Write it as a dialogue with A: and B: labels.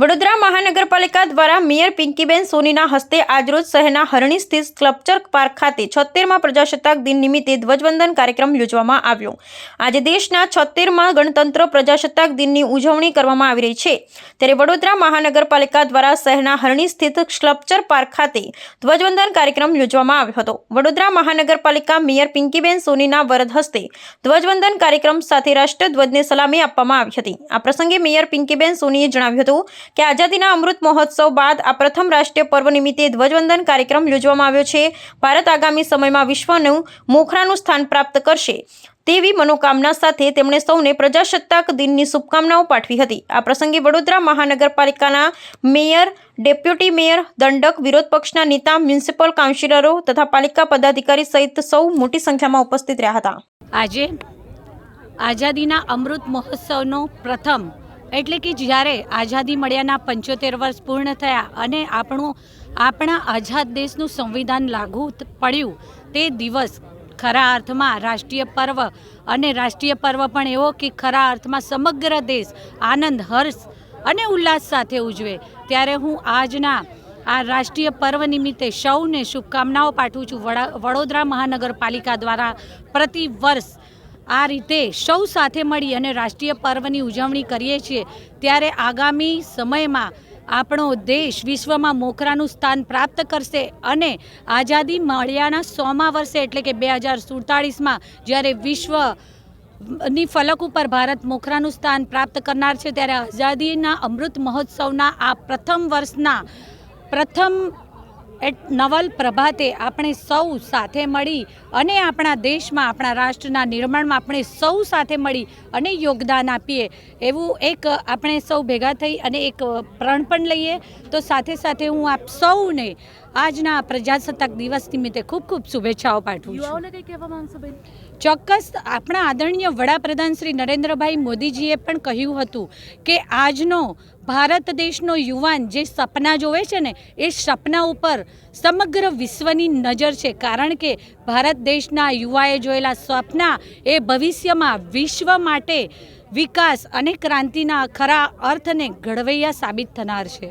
A: વડોદરા મહાનગરપાલિકા દ્વારા મેયર પિંકીબેન સોનીના હસ્તે આજરોજ શહેરના હરણી સ્થિત સ્કલ્પચર પાર્ક ખાતે છોતેરમાં પ્રજાસત્તાક દિન નિમિત્તે ધ્વજવંદન કાર્યક્રમ યોજવામાં આવ્યો. આજે દેશના છોતેરમાં ગણતંત્ર પ્રજાસત્તાક દિનની ઉજવણી કરવામાં આવી રહી છે. ત્યારે વડોદરા મહાનગરપાલિકા દ્વારા શહેરના હરણી સ્થિત સ્કલ્પચર પાર્ક ખાતે ધ્વજવંદન કાર્યક્રમ યોજવામાં આવ્યો હતો. વડોદરા મહાનગરપાલિકા મેયર પિંકીબેન સોનીના વરદ હસ્તે ધ્વજવંદન કાર્યક્રમ સાથે રાષ્ટ્રધ્વજને સલામી આપવામાં આવી હતી. આ પ્રસંગે મેયર પિંકીબેન સોનીએ જણાવ્યું હતું. કે આઝાદીના અમૃત મહોત્સવ બાદ આ પ્રથમ રાષ્ટ્રીય પર્વ નિમિત્તે ધ્વજવંદન કાર્યક્રમ યોજવામાં આવ્યો છે. ભારત આગામી સમયમાં વિશ્વનું મોખરાનું સ્થાન પ્રાપ્ત કરશે તેવી મનોકામના સાથે તેમણે સૌને પ્રજાસત્તાક દિનની શુભકામનાઓ પાઠવી હતી. આ પ્રસંગે વડોદરા મહાનગરપાલિકાના મેયર, ડેપ્યુટી મેયર, દંડક, વિરોધ પક્ષના નેતા, મ્યુનિસિપલ કાઉન્સિલરો તથા પાલિકા પદાધિકારી સહિત સૌ મોટી સંખ્યામાં ઉપસ્થિત રહ્યા હતા.
B: આજે આઝાદીના અમૃત મહોત્સવનો પ્રથમ એટલે કે જ્યારે આઝાદી મળ્યાના પંચોતેર વર્ષ પૂર્ણ થયા અને આપણું, આપણા આઝાદ દેશનું સંવિધાન લાગુ પડ્યું, તે દિવસ ખરા અર્થમાં રાષ્ટ્રીય પર્વ. અને રાષ્ટ્રીય પર્વ પણ એવો કે ખરા અર્થમાં સમગ્ર દેશ આનંદ, હર્ષ અને ઉલ્લાસ સાથે ઉજવે. ત્યારે હું આજના આ રાષ્ટ્રીય પર્વ નિમિત્તે સૌને શુભકામનાઓ પાઠવું છું. વડા, વડોદરા મહાનગરપાલિકા દ્વારા પ્રતિ વર્ષ આ રીતે સૌ સાથે મળી અને રાષ્ટ્રીય પર્વની ઉજવણી કરીએ છીએ, ત્યારે આગામી સમયમાં આપણો દેશ વિશ્વમાં મોખરાનું સ્થાન પ્રાપ્ત કરશે અને આઝાદી મળ્યાના સોમા વર્ષે, એટલે કે બે હજાર સુડતાળીસમાં, જ્યારે વિશ્વની ફલક ઉપર ભારત મોખરાનું સ્થાન પ્રાપ્ત કરનાર છે, ત્યારે આઝાદીના અમૃત મહોત્સવના આ પ્રથમ વર્ષના પ્રથમ એટ નવલ પ્રભાતે આપણે સૌ સાથે મળી અને આપણા દેશમાં, આપણા રાષ્ટ્રના નિર્માણમાં આપણે સૌ સાથે મળી અને યોગદાન આપીએ. એવું એક આપણે સૌ ભેગા થઈ અને એક પ્રણ પણ લઈએ. તો સાથે સાથે હું આપ સૌને આજના પ્રજાસત્તાક દિવસ નિમિત્તે ખૂબ ખૂબ શુભેચ્છાઓ પાઠવું છું.
C: કહેવા માંગશો
B: ચોક્કસ આપણા આદરણીય વડાપ્રધાન શ્રી નરેન્દ્રભાઈ મોદીજીએ પણ કહ્યું હતું કે આજનો ભારત દેશનો યુવાન જે સપના જોવે છે ને, એ સપના ઉપર સમગ્ર વિશ્વની નજર છે. કારણ કે ભારત દેશના યુવાએ જોયેલા સપના એ ભવિષ્યમાં વિશ્વ માટે વિકાસ અને ક્રાંતિના ખરા અર્થને ઘડવૈયા સાબિત થનાર છે.